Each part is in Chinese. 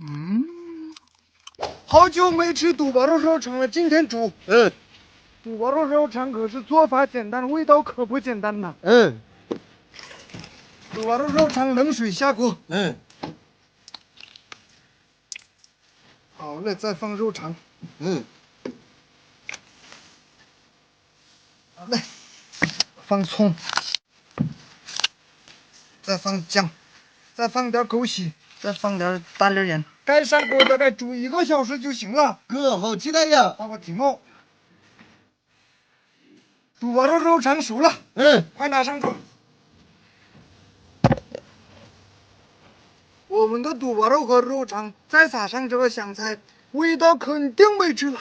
嗯，好久没吃肚包肉肉肠了，今天煮。嗯。肚包肉肉肠可是做法简单，味道可不简单呐。嗯。肚包肉肉肠冷水下锅，嗯，好嘞，再放肉肠。嗯，好嘞，放葱，再放姜，再放点枸杞，再放点大粒盐。盖上锅大概煮一个小时就行了。哥好期待呀！爸爸听哦。肚包肉肉成熟了，嗯，快拿上桌。我们的肚包肉和肉肠再撒上这个香菜，味道肯定没吃了。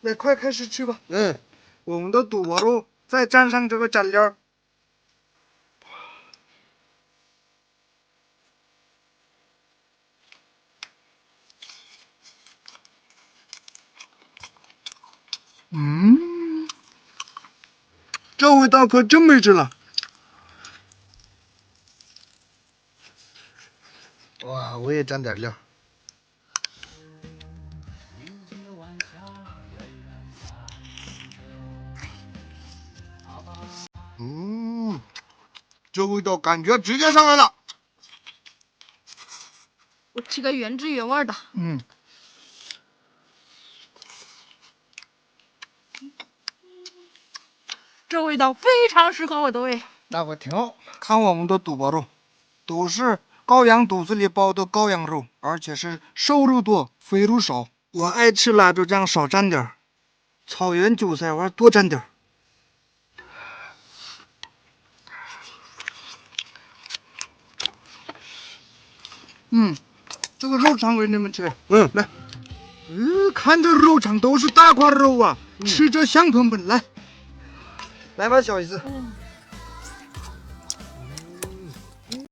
来，快开始吃吧。嗯，我们的肚包肉再蘸上这个蘸料嗯，这味道可真没治了。哇，我也沾点料。嗯，这味道感觉直接上来了。我吃个原汁原味的。嗯，这味道非常适合我的胃。那我挺好。看我们的肚包肉，都是羔羊肚子里包的羔羊肉，而且是瘦肉多，肥肉少。我爱吃辣椒酱少蘸点儿，草原韭菜花多蘸点儿。嗯，这个肉肠给你们吃。嗯，来，嗯，看这肉肠都是大块肉啊，吃着香喷喷。来，来吧，小姨子。